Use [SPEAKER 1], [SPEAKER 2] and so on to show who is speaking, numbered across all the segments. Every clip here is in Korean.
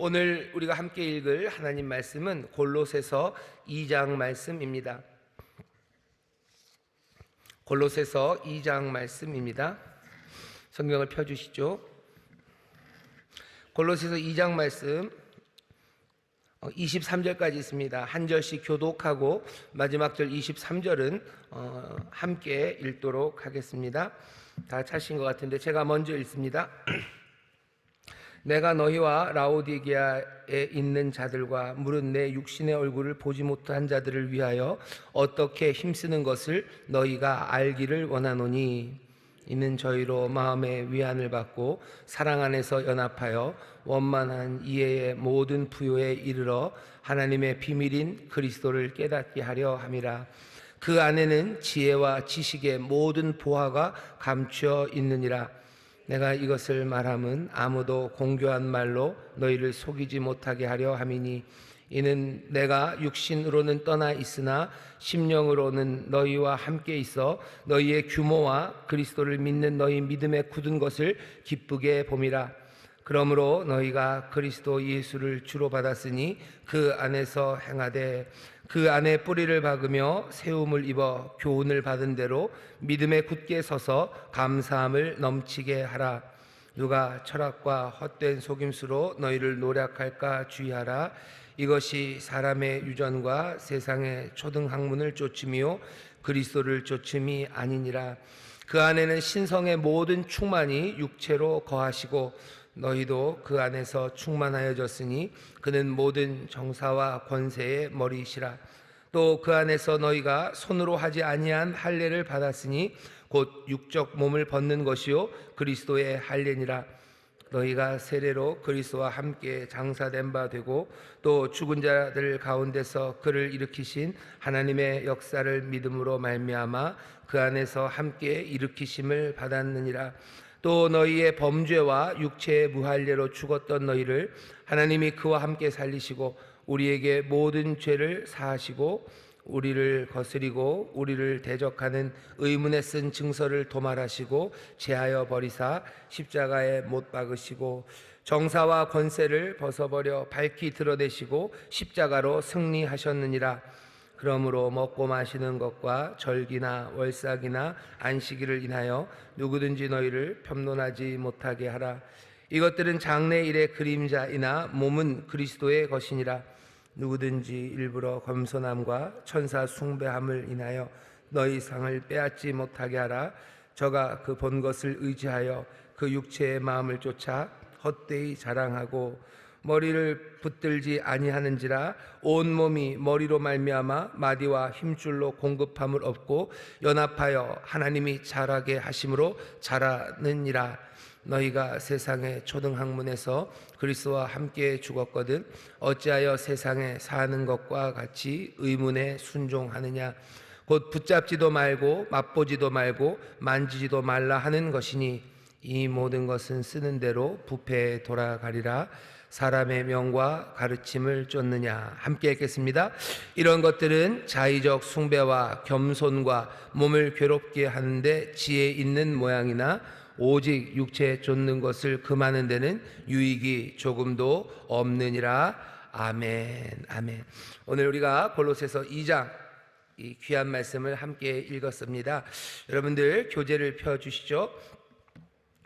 [SPEAKER 1] 오늘 우리가 함께 읽을 하나님 말씀은 골로새서 2장 말씀입니다. 골로새서 2장 말씀입니다. 성경을 펴 주시죠. 골로새서 2장 말씀 23절까지 있습니다. 한 절씩 교독하고 마지막 절 23절은 어, 함께 읽도록 하겠습니다. 다 차신 것 같은데 제가 먼저 읽습니다. 내가 너희와 라오디게아에 있는 자들과 물은 내 육신의 얼굴을 보지 못한 자들을 위하여 어떻게 힘쓰는 것을 너희가 알기를 원하노니? 이는 저희로 마음의 위안을 받고 사랑 안에서 연합하여 원만한 이해의 모든 부요에 이르러 하나님의 비밀인 그리스도를 깨닫게 하려 함이라. 그 안에는 지혜와 지식의 모든 보화가 감추어 있느니라 내가 이것을 말함은 아무도 공교한 말로 너희를 속이지 못하게 하려 함이니 이는 내가 육신으로는 떠나 있으나 심령으로는 너희와 함께 있어 너희의 규모와 그리스도를 믿는 너희 믿음에 굳은 것을 기쁘게 봄이라 그러므로 너희가 그리스도 예수를 주로 받았으니 그 안에서 행하되 그 안에 뿌리를 박으며 세움을 입어 교훈을 받은 대로 믿음에 굳게 서서 감사함을 넘치게 하라. 누가 철학과 헛된 속임수로 너희를 노력할까 주의하라. 이것이 사람의 유전과 세상의 초등학문을 쫓음이요 그리스도를 쫓음이 아니니라. 그 안에는 신성의 모든 충만이 육체로 거하시고 너희도 그 안에서 충만하여졌으니 그는 모든 정사와 권세의 머리시라. 또 그 안에서 너희가 손으로 하지 아니한 할례를 받았으니 곧 육적 몸을 벗는 것이요 그리스도의 할례니라. 너희가 세례로 그리스도와 함께 장사된 바 되고 또 죽은 자들 가운데서 그를 일으키신 하나님의 역사를 믿음으로 말미암아 그 안에서 함께 일으키심을 받았느니라. 또 너희의 범죄와 육체의 무할례로 죽었던 너희를 하나님이 그와 함께 살리시고 우리에게 모든 죄를 사하시고 우리를 거스리고 우리를 대적하는 의문에 쓴 증서를 도말하시고 제하여 버리사 십자가에 못 박으시고 정사와 권세를 벗어버려 밝히 드러내시고 십자가로 승리하셨느니라 그러므로 먹고 마시는 것과 절기나 월삭이나 안식일을 인하여 누구든지 너희를 평론하지 못하게 하라. 이것들은 장래 일의 그림자이나 몸은 그리스도의 것이니라. 누구든지 일부러 검소함과 천사 숭배함을 인하여 너희 상을 빼앗지 못하게 하라. 저가 그 본 것을 의지하여 그 육체의 마음을 쫓아 헛되이 자랑하고 머리를 붙들지 아니하는지라 온 몸이 머리로 말미암아 마디와 힘줄로 공급함을 얻고 연합하여 하나님이 자라게 하심으로 자라느니라. 너희가 세상의 초등학문에서 그리스도와 함께 죽었거든 어찌하여 세상에 사는 것과 같이 의문에 순종하느냐? 곧 붙잡지도 말고 맛보지도 말고 만지지도 말라 하는 것이니 이 모든 것은 쓰는 대로 부패에 돌아가리라 사람의 명과 가르침을 쫓느냐 함께 읽겠습니다. 이런 것들은 자의적 숭배와 겸손과 몸을 괴롭게 하는데 지혜 있는 모양이나 오직 육체에 쫓는 것을 금하는 데는 유익이 조금도 없느니라. 아멘. 아멘. 오늘 우리가 골로새서 2장 이 귀한 말씀을 함께 읽었습니다. 여러분들 교재를 펴 주시죠.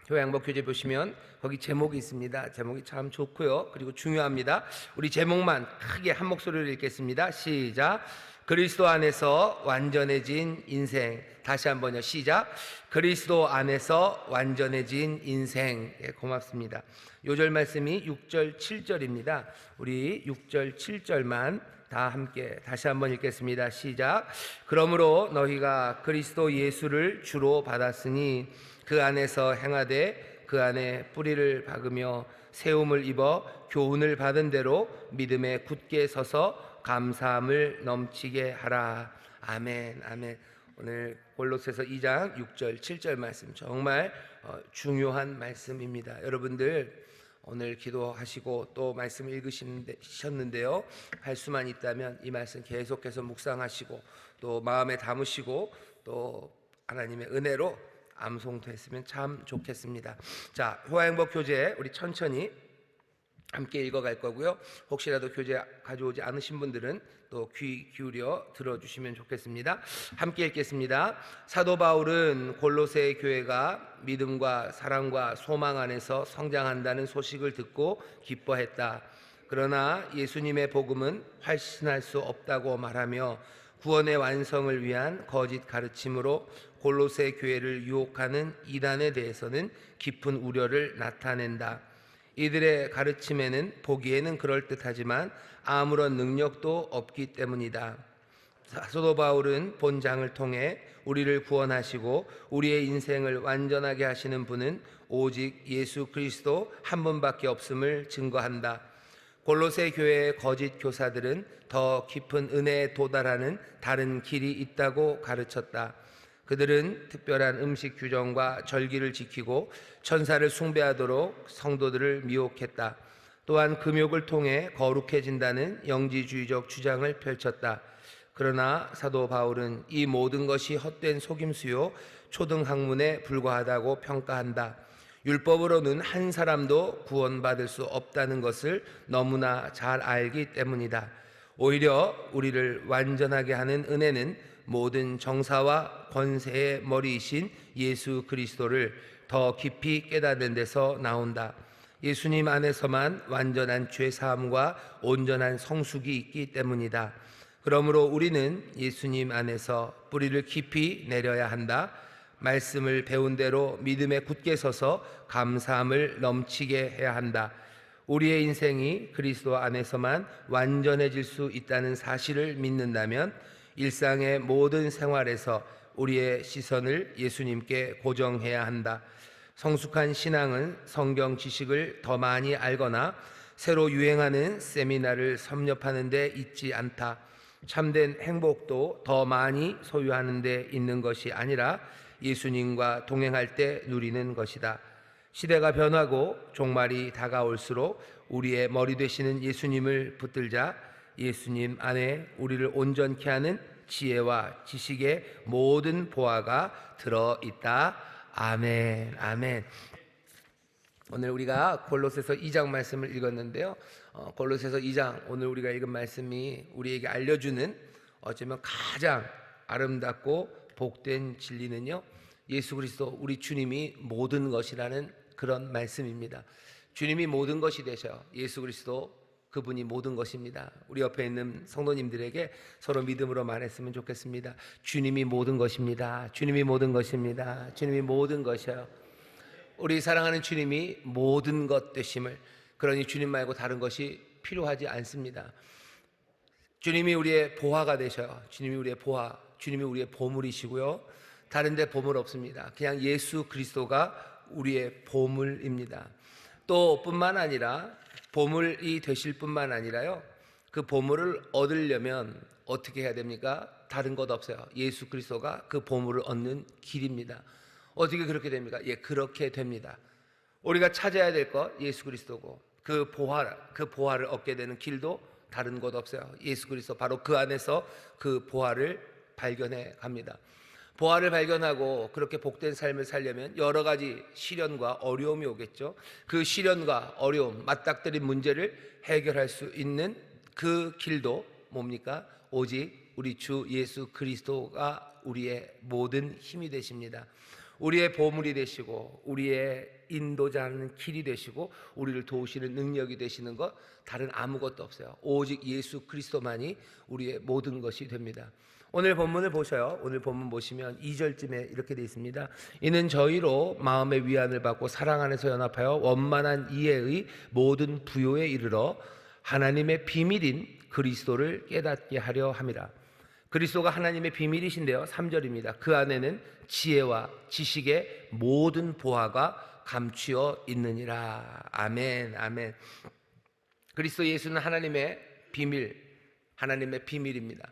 [SPEAKER 1] 교회 양복 교재 보시면 거기 제목이 있습니다. 제목이 참 좋고요. 그리고 중요합니다. 우리 제목만 크게 한 목소리로 읽겠습니다. 시작. 그리스도 안에서 완전해진 인생. 다시 한번요. 시작. 그리스도 안에서 완전해진 인생. 예, 고맙습니다. 요절 말씀이 6절, 7절입니다. 우리 6절, 7절만 다 함께 다시 한번 읽겠습니다. 시작. 그러므로 너희가 그리스도 예수를 주로 받았으니 그 안에서 행하되 그 안에 뿌리를 박으며 세움을 입어 교훈을 받은 대로 믿음에 굳게 서서 감사함을 넘치게 하라. 아멘. 아멘. 오늘 골로새서 2장 6절 7절 말씀 정말 어, 중요한 말씀입니다. 여러분들 오늘 기도하시고 또 말씀 읽으셨는데요. 할 수만 있다면 이 말씀 계속해서 묵상하시고 또 마음에 담으시고 또 하나님의 은혜로 암송됐으면 참 좋겠습니다. 자, 효화행복 교재 우리 천천히 함께 읽어갈 거고요. 혹시라도 교재 가져오지 않으신 분들은 또 귀 기울여 들어주시면 좋겠습니다. 함께 읽겠습니다. 사도 바울은 골로새 교회가 믿음과 사랑과 소망 안에서 성장한다는 소식을 듣고 기뻐했다. 그러나 예수님의 복음은 활신할 수 없다고 말하며 구원의 완성을 위한 거짓 가르침으로 골로새 교회를 유혹하는 이단에 대해서는 깊은 우려를 나타낸다. 이들의 가르침에는 보기에는 그럴듯하지만 아무런 능력도 없기 때문이다. 사도 바울은 본장을 통해 우리를 구원하시고 우리의 인생을 완전하게 하시는 분은 오직 예수 그리스도 한 분밖에 없음을 증거한다. 골로새 교회의 거짓 교사들은 더 깊은 은혜에 도달하는 다른 길이 있다고 가르쳤다. 그들은 특별한 음식 규정과 절기를 지키고 천사를 숭배하도록 성도들을 미혹했다. 또한 금욕을 통해 거룩해진다는 영지주의적 주장을 펼쳤다. 그러나 사도 바울은 이 모든 것이 헛된 속임수요 초등 학문에 불과하다고 평가한다. 율법으로는 한 사람도 구원받을 수 없다는 것을 너무나 잘 알기 때문이다. 오히려 우리를 완전하게 하는 은혜는 모든 정사와 권세의 머리이신 예수 그리스도를 더 깊이 깨닫는 데서 나온다. 예수님 안에서만 완전한 죄 사함과 온전한 성숙이 있기 때문이다. 그러므로 우리는 예수님 안에서 뿌리를 깊이 내려야 한다. 말씀을 배운 대로 믿음에 굳게 서서 감사함을 넘치게 해야 한다. 우리의 인생이 그리스도 안에서만 완전해질 수 있다는 사실을 믿는다면 일상의 모든 생활에서 우리의 시선을 예수님께 고정해야 한다. 성숙한 신앙은 성경 지식을 더 많이 알거나 새로 유행하는 세미나를 섭렵하는 데 있지 않다. 참된 행복도 더 많이 소유하는 데 있는 것이 아니라 예수님과 동행할 때 누리는 것이다. 시대가 변하고 종말이 다가올수록 우리의 머리 되시는 예수님을 붙들자 예수님 안에 우리를 온전케 하는 지혜와 지식의 모든 보화가 들어 있다. 아멘. 아멘. 오늘 우리가 골로새서 2장 말씀을 읽었는데요. 어, 골로새서 2장 오늘 우리가 읽은 말씀이 우리에게 알려주는 어쩌면 가장 아름답고 복된 진리는요. 예수 그리스도 우리 주님이 모든 것이라는 그런 말씀입니다. 주님이 모든 것이 되셔. 예수 그리스도 그분이 모든 것입니다. 우리 옆에 있는 성도님들에게 서로 믿음으로 말했으면 좋겠습니다. 주님이 모든 것입니다. 주님이 모든 것입니다. 주님이 모든 것이요. 우리 사랑하는 주님이 모든 것 되심을 그러니 주님 말고 다른 것이 필요하지 않습니다. 주님이 우리의 보화가 되셔요. 주님이 우리의 보화, 주님이 우리의 보물이시고요. 다른데 보물 없습니다. 그냥 예수 그리스도가 우리의 보물입니다. 또 뿐만 아니라 보물이 되실 뿐만 아니라요. 그 보물을 얻으려면 어떻게 해야 됩니까? 다른 것 없어요. 예수 그리스도가 그 보물을 얻는 길입니다. 어떻게 그렇게 됩니까? 예, 그렇게 됩니다. 우리가 찾아야 될 것 예수 그리스도고 그 보화 그 보화를 얻게 되는 길도 다른 곳 없어요. 예수 그리스도 바로 그 안에서 그 보화를 발견해 갑니다. 보화를 발견하고 그렇게 복된 삶을 살려면 여러 가지 시련과 어려움이 오겠죠. 그 시련과 어려움, 맞닥뜨린 문제를 해결할 수 있는 그 길도 뭡니까? 오직 우리 주 예수 그리스도가 우리의 모든 힘이 되십니다. 우리의 보물이 되시고 우리의 인도자는 길이 되시고 우리를 도우시는 능력이 되시는 것 다른 아무것도 없어요. 오직 예수 그리스도만이 우리의 모든 것이 됩니다. 오늘 본문을 보셔요. 오늘 본문 보시면 2절쯤에 이렇게 되어 있습니다. 이는 저희로 마음의 위안을 받고 사랑 안에서 연합하여 원만한 이해의 모든 부요에 이르러 하나님의 비밀인 그리스도를 깨닫게 하려 함이라. 그리스도가 하나님의 비밀이신데요. 3절입니다. 그 안에는 지혜와 지식의 모든 보화가 감추어 있느니라. 아멘. 아멘. 그리스도 예수는 하나님의 비밀, 하나님의 비밀입니다.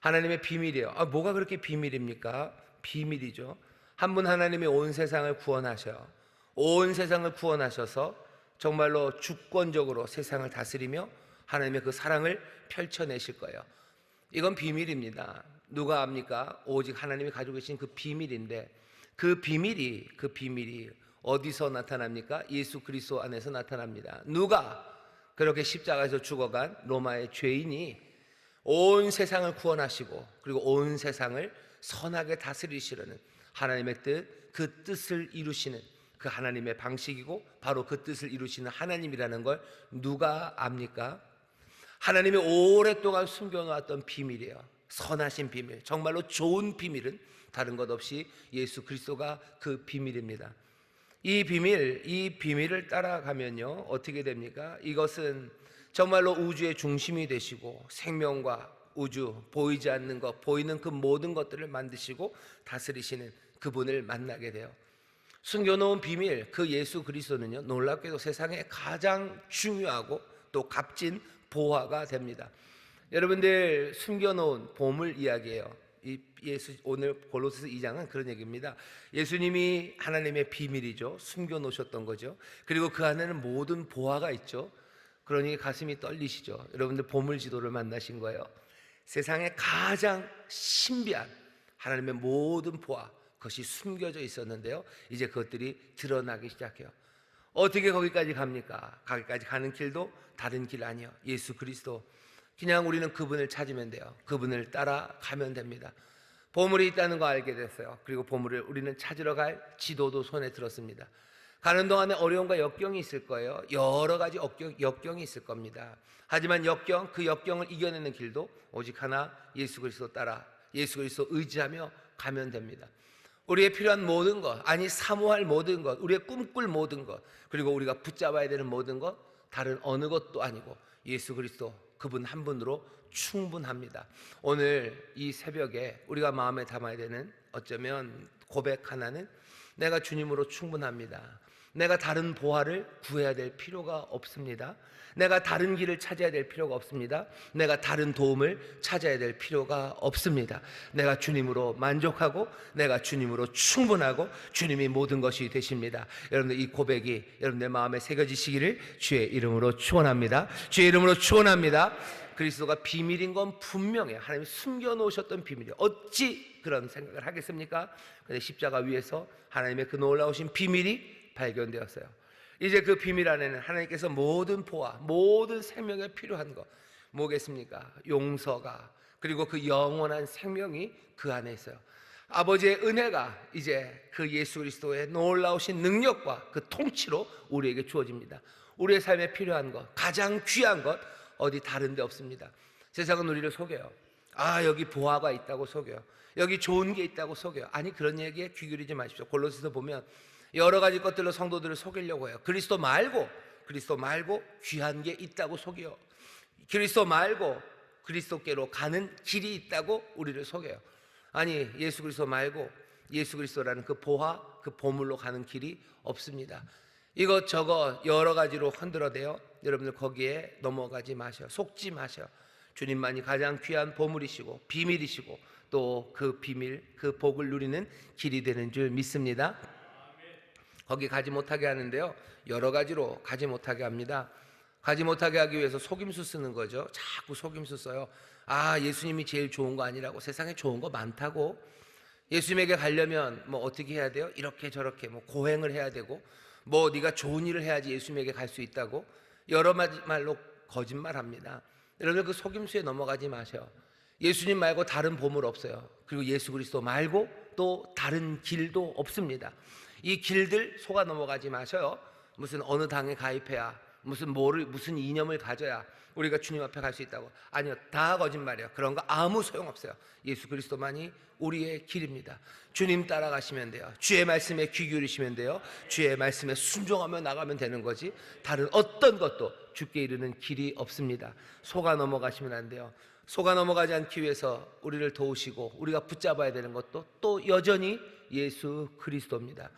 [SPEAKER 1] 하나님의 비밀이에요. 아, 뭐가 그렇게 비밀입니까? 비밀이죠. 한 분 하나님이 온 세상을 구원하셔. 온 세상을 구원하셔서 정말로 주권적으로 세상을 다스리며 하나님의 그 사랑을 펼쳐내실 거예요. 이건 비밀입니다. 누가 압니까? 오직 하나님이 가지고 계신 그 비밀인데 그 비밀이 그 비밀이 어디서 나타납니까? 예수 그리스도 안에서 나타납니다. 누가 그렇게 십자가에서 죽어간 로마의 죄인이 온 세상을 구원하시고 그리고 온 세상을 선하게 다스리시려는 하나님의 뜻, 그 뜻을 이루시는 그 하나님의 방식이고 바로 그 뜻을 이루시는 하나님이라는 걸 누가 압니까? 하나님이 오랫동안 숨겨놓았던 비밀이에요. 선하신 비밀, 정말로 좋은 비밀은 다른 것 없이 예수 그리스도가 그 비밀입니다. 이 비밀, 이 비밀을 따라가면요, 어떻게 됩니까? 이것은 정말로 우주의 중심이 되시고 생명과 우주, 보이지 않는 것, 보이는 그 모든 것들을 만드시고 다스리시는 그분을 만나게 돼요. 숨겨놓은 비밀, 그 예수 그리스도는요, 놀랍게도 세상에 가장 중요하고 또 값진 보화가 됩니다. 여러분들 숨겨놓은 보물 이야기예요. 이 예수 오늘 골로새서 2장은 그런 얘기입니다. 예수님이 하나님의 비밀이죠. 숨겨 놓으셨던 거죠. 그리고 그 안에는 모든 보화가 있죠. 그러니 가슴이 떨리시죠. 여러분들 보물 지도를 만나신 거예요. 세상에 가장 신비한 하나님의 모든 보화 그것이 숨겨져 있었는데요. 이제 그것들이 드러나기 시작해요. 어떻게 거기까지 갑니까? 거기까지 가는 길도 다른 길 아니요. 예수 그리스도. 그냥 우리는 그분을 찾으면 돼요. 그분을 따라가면 됩니다. 보물이 있다는 거 알게 됐어요. 그리고 보물을 우리는 찾으러 갈 지도도 손에 들었습니다. 가는 동안에 어려움과 역경이 있을 거예요. 여러 가지 역경, 역경 이 있을 겁니다. 하지만 역경, 그 역경을 이겨내는 길도 오직 하나 예수 그리스도 따라 예수 그리스도 의지하며 가면 됩니다. 우리의 필요한 모든 것, 아니 사모할 모든 것, 우리의 꿈꿀 모든 것, 그리고 우리가 붙잡아야 되는 모든 것, 다른 어느 것도 아니고 예수 그리스도 그분 한 분으로 충분합니다. 오늘 이 새벽에 우리가 마음에 담아야 되는 어쩌면 고백 하나는 내가 주님으로 충분합니다. 내가 다른 보화를 구해야 될 필요가 없습니다. 내가 다른 길을 찾아야 될 필요가 없습니다. 내가 다른 도움을 찾아야 될 필요가 없습니다. 내가 주님으로 만족하고 내가 주님으로 충분하고 주님이 모든 것이 되십니다. 여러분들 이 고백이 여러분의 마음에 새겨지시기를 주의 이름으로 축원합니다. 주의 이름으로 축원합니다. 그리스도가 비밀인 건 분명해요. 하나님이 숨겨 놓으셨던 비밀이에요. 어찌 그런 생각을 하겠습니까? 근데 십자가 위에서 하나님의 그 놀라우신 비밀이 발견되었어요. 이제 그 비밀 안에는 하나님께서 모든 보화, 모든 생명에 필요한 것 뭐겠습니까? 용서가 그리고 그 영원한 생명이 그 안에 있어요. 아버지의 은혜가 이제 그 예수 그리스도의 놀라우신 능력과 그 통치로 우리에게 주어집니다. 우리의 삶에 필요한 것, 가장 귀한 것 어디 다른 데 없습니다. 세상은 우리를 속여요. 아, 여기 보화가 있다고 속여요. 여기 좋은 게 있다고 속여요. 아니, 그런 얘기에 귀 기울이지 마십시오. 골로새서 보면 여러 가지 것들로 성도들을 속이려고 해요. 그리스도 말고, 그리스도 말고 귀한 게 있다고 속여. 그리스도 말고 그리스도께로 가는 길이 있다고 우리를 속여요. 아니, 예수 그리스도 말고 예수 그리스도라는 그 보화, 그 보물로 가는 길이 없습니다. 이것 저것 여러 가지로 흔들어대요. 여러분들 거기에 넘어가지 마셔. 속지 마셔. 주님만이 가장 귀한 보물이시고 비밀이시고 또 그 비밀, 그 복을 누리는 길이 되는 줄 믿습니다. 거기 가지 못하게 하는데요. 여러 가지로 가지 못하게 합니다. 가지 못하게 하기 위해서 속임수 쓰는 거죠. 자꾸 속임수 써요. 아, 예수님이 제일 좋은 거 아니라고. 세상에 좋은 거 많다고. 예수님에게 가려면 뭐 어떻게 해야 돼요? 이렇게 저렇게 뭐 고행을 해야 되고 뭐 네가 좋은 일을 해야지 예수님에게 갈 수 있다고 여러 말로 거짓말합니다. 여러분 그 속임수에 넘어가지 마세요. 예수님 말고 다른 보물 없어요. 그리고 예수 그리스도 말고 또 다른 길도 없습니다. 이 길들 속아 넘어가지 마셔요. 무슨 어느 당에 가입해야 무슨 뭐를 무슨 이념을 가져야 우리가 주님 앞에 갈 수 있다고. 아니요 다 거짓말이에요. 그런 거 아무 소용 없어요. 예수 그리스도만이 우리의 길입니다. 주님 따라가시면 돼요. 주의 말씀에 귀 기울이시면 돼요. 주의 말씀에 순종하며 나가면 되는 거지 다른 어떤 것도 죽게 이르는 길이 없습니다. 속아 넘어가시면 안 돼요. 속아 넘어가지 않기 위해서 우리를 도우시고 우리가 붙잡아야 되는 것도 또 여전히 예수 그리스도입니다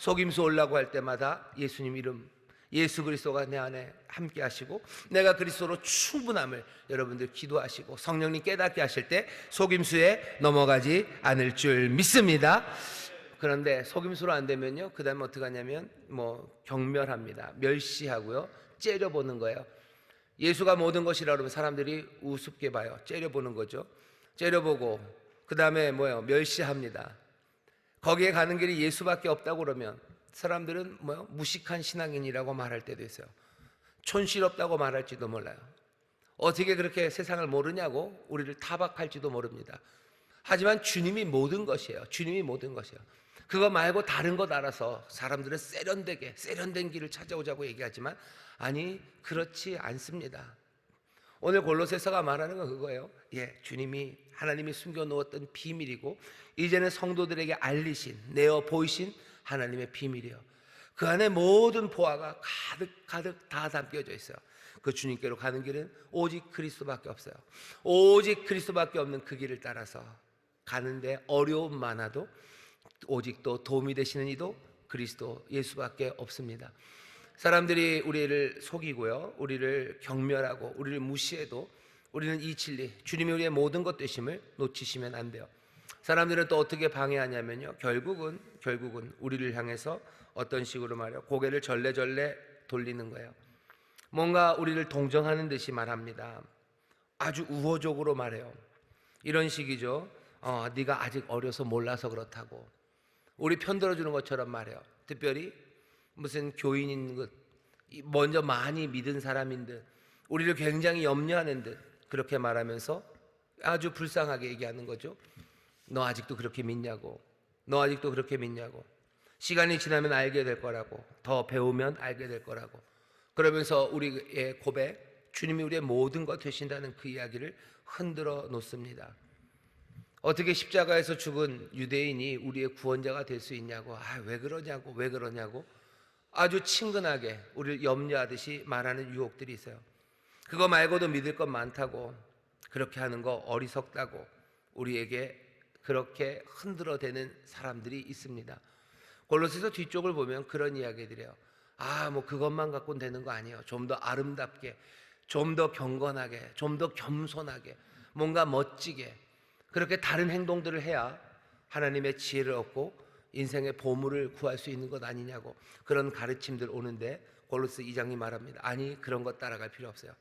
[SPEAKER 1] 속임수 올라고 할 때마다 예수님 이름 예수 그리스도가 내 안에 함께 하시고 내가 그리스도로 충분함을 여러분들 기도하시고 성령님 깨닫게 하실 때 속임수에 넘어가지 않을 줄 믿습니다. 그런데 속임수로 안 되면요. 그다음에 어떻게 하냐면 뭐 경멸합니다. 멸시하고요. 째려보는 거예요. 예수가 모든 것이라 그러면 사람들이 우습게 봐요. 째려보는 거죠. 째려보고 그다음에 뭐예요? 멸시합니다. 거기에 가는 길이 예수밖에 없다고 그러면 사람들은 뭐 무식한 신앙인이라고 말할 때도 있어요. 촌스럽다고 말할지도 몰라요. 어떻게 그렇게 세상을 모르냐고 우리를 타박할지도 모릅니다. 하지만 주님이 모든 것이에요. 주님이 모든 것이에요. 그거 말고 다른 것 알아서 사람들은 세련되게 세련된 길을 찾아오자고 얘기하지만 아니 그렇지 않습니다. 오늘 골로새서가 말하는 건 그거예요. 예, 주님이 하나님이 숨겨 놓았던 비밀이고 이제는 성도들에게 알리신 내어 보이신 하나님의 비밀이요. 그 안에 모든 보화가 가득 가득 다 담겨져 있어요. 그 주님께로 가는 길은 오직 그리스도밖에 없어요. 오직 그리스도밖에 없는 그 길을 따라서 가는데 어려움 많아도 오직 또 도움이 되시는 이도 그리스도 예수밖에 없습니다. 사람들이 우리를 속이고요, 우리를 경멸하고 우리를 무시해도 우리는 이 진리, 주님이 우리의 모든 것 되심을 놓치시면 안 돼요. 사람들은 또 어떻게 방해하냐면요, 결국은 결국은 우리를 향해서 어떤 식으로 말해요, 고개를 절레절레 돌리는 거예요. 뭔가 우리를 동정하는 듯이 말합니다. 아주 우호적으로 말해요. 이런 식이죠. 어, 네가 아직 어려서 몰라서 그렇다고. 우리 편들어 주는 것처럼 말해요. 특별히 무슨 교인인 것, 이 먼저 많이 믿은 사람인 듯, 우리를 굉장히 염려하는 듯 그렇게 말하면서 아주 불쌍하게 얘기하는 거죠. 너 아직도 그렇게 믿냐고. 너 아직도 그렇게 믿냐고. 시간이 지나면 알게 될 거라고. 더 배우면 알게 될 거라고. 그러면서 우리의 고백, 주님이 우리의 모든 것 되신다는 그 이야기를 흔들어 놓습니다. 어떻게 십자가에서 죽은 유대인이 우리의 구원자가 될 수 있냐고, 아, 왜 그러냐고, 왜 그러냐고, 아주 친근하게 우리를 염려하듯이 말하는 유혹들이 있어요. 그거 말고도 믿을 것 많다고, 그렇게 하는 거 어리석다고, 우리에게 그렇게 흔들어대는 사람들이 있습니다. 골로새서 뒤쪽을 보면 그런 이야기들이에요. 아, 뭐 그것만 갖고는 되는 거 아니에요. 좀 더 아름답게, 좀 더 경건하게, 좀 더 겸손하게, 뭔가 멋지게 그렇게 다른 행동들을 해야 하나님의 지혜를 얻고 인생의 보물을 구할 수 있는 것 아니냐고 그런 가르침들 오는데 골로스 2장이 말합니다. 아니 그런 것 따라갈 필요 없어요.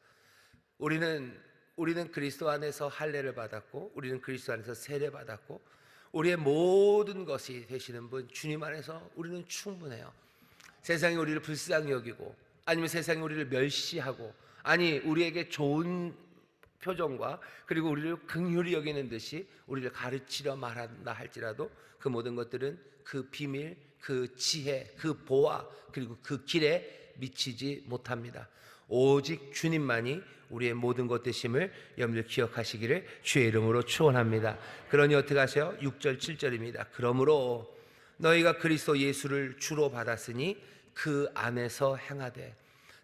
[SPEAKER 1] 우리는 우리는 그리스도 안에서 할례를 받았고 우리는 그리스도 안에서 세례 받았고 우리의 모든 것이 되시는 분 주님 안에서 우리는 충분해요. 세상이 우리를 불쌍히 여기고 아니면 세상이 우리를 멸시하고 아니 우리에게 좋은 표정과 그리고 우리를 긍휼히 여기는 듯이 우리를 가르치려 말한다 할지라도 그 모든 것들은 그 비밀, 그 지혜, 그 보화 그리고 그 길에 미치지 못합니다. 오직 주님만이 우리의 모든 것 되심을 염려 기억하시기를 주의 이름으로 축원합니다. 그러니 어떻게 하세요? 6절 7절입니다. 그러므로 너희가 그리스도 예수를 주로 받았으니 그 안에서 행하되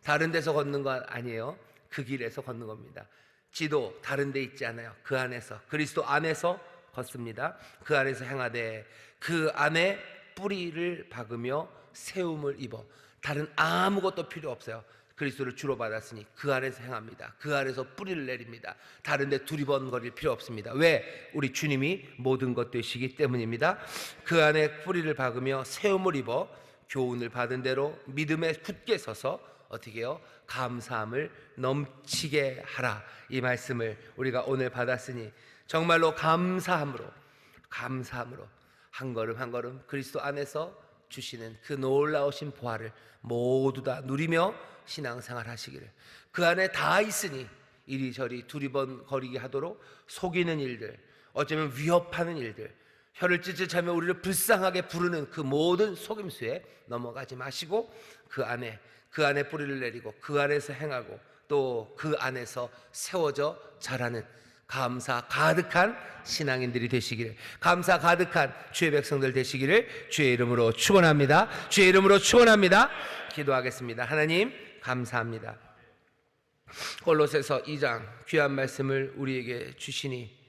[SPEAKER 1] 다른 데서 걷는 거 아니에요. 그 길에서 걷는 겁니다. 지도 다른 데 있지 않아요. 그 안에서 그리스도 안에서 걷습니다. 그 안에서 행하되 그 안에 뿌리를 박으며 세움을 입어 다른 아무것도 필요 없어요. 그리스도를 주로 받았으니 그 안에서 행합니다. 그 안에서 뿌리를 내립니다. 다른 데 두리번거릴 필요 없습니다. 왜? 우리 주님이 모든 것 되시기 때문입니다. 그 안에 뿌리를 박으며 세움을 입어 교훈을 받은 대로 믿음에 굳게 서서 어떻게 해요? 감사함을 넘치게 하라. 이 말씀을 우리가 오늘 받았으니 정말로 감사함으로 감사함으로 한 걸음 한 걸음 그리스도 안에서 주시는 그 놀라우신 보화를 모두 다 누리며 신앙생활 하시기를 그 안에 다 있으니 이리저리 두리번 거리게 하도록 속이는 일들 어쩌면 위협하는 일들 혀를 찌릿하며 우리를 불쌍하게 부르는 그 모든 속임수에 넘어가지 마시고 그 안에 그 안에 뿌리를 내리고 그 안에서 행하고 또 그 안에서 세워져 자라는 감사 가득한 신앙인들이 되시기를 감사 가득한 주의 백성들 되시기를 주의 이름으로 축원합니다. 주의 이름으로 축원합니다. 기도하겠습니다. 하나님 감사합니다. 골로새서 2장 귀한 말씀을 우리에게 주시니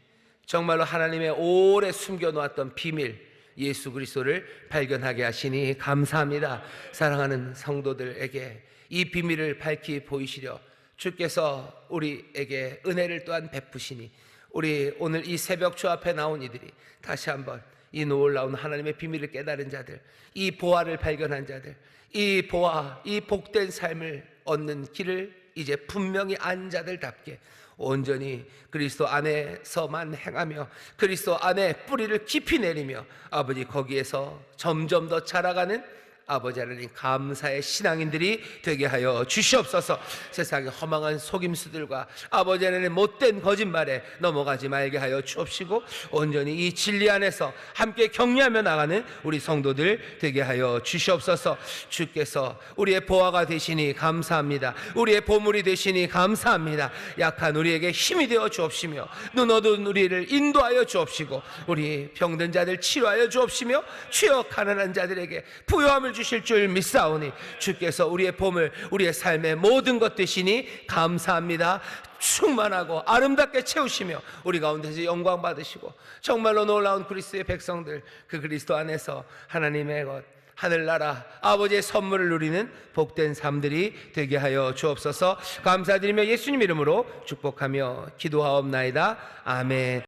[SPEAKER 1] 정말로 하나님의 오래 숨겨 놓았던 비밀 예수 그리스도를 발견하게 하시니 감사합니다. 사랑하는 성도들에게 이 비밀을 밝히 보이시려 주께서 우리에게 은혜를 또한 베푸시니 우리 오늘 이 새벽 주 앞에 나온 이들이 다시 한번 이 놀라운 하나님의 비밀을 깨달은 자들, 이 보화를 발견한 자들, 이 보화, 이 복된 삶을 얻는 길을 이제 분명히 안 자들답게 온전히 그리스도 안에서만 행하며 그리스도 안에 뿌리를 깊이 내리며 아버지 거기에서 점점 더 자라가는 아버지 하나님 감사의 신앙인들이 되게 하여 주시옵소서. 세상의 허망한 속임수들과 아버지 하나님 못된 거짓말에 넘어가지 말게 하여 주옵시고 온전히 이 진리 안에서 함께 격려하며 나가는 우리 성도들 되게 하여 주시옵소서. 주께서 우리의 보화가 되시니 감사합니다. 우리의 보물이 되시니 감사합니다. 약한 우리에게 힘이 되어 주옵시며 눈 어두운 우리를 인도하여 주옵시고 우리 병든 자들 치료하여 주옵시며 취어 가난한 자들에게 부요함을 주실 줄 믿사오니 주께서 우리의 보물 우리의 삶의 모든 것 되시니 감사합니다. 충만하고 아름답게 채우시며 우리 가운데서 영광 받으시고 정말로 놀라운 그리스도의 백성들 그 그리스도 안에서 하나님의 것 하늘나라 아버지의 선물을 누리는 복된 삶들이 되게 하여 주옵소서. 감사드리며 예수님 이름으로 축복하며 기도하옵나이다. 아멘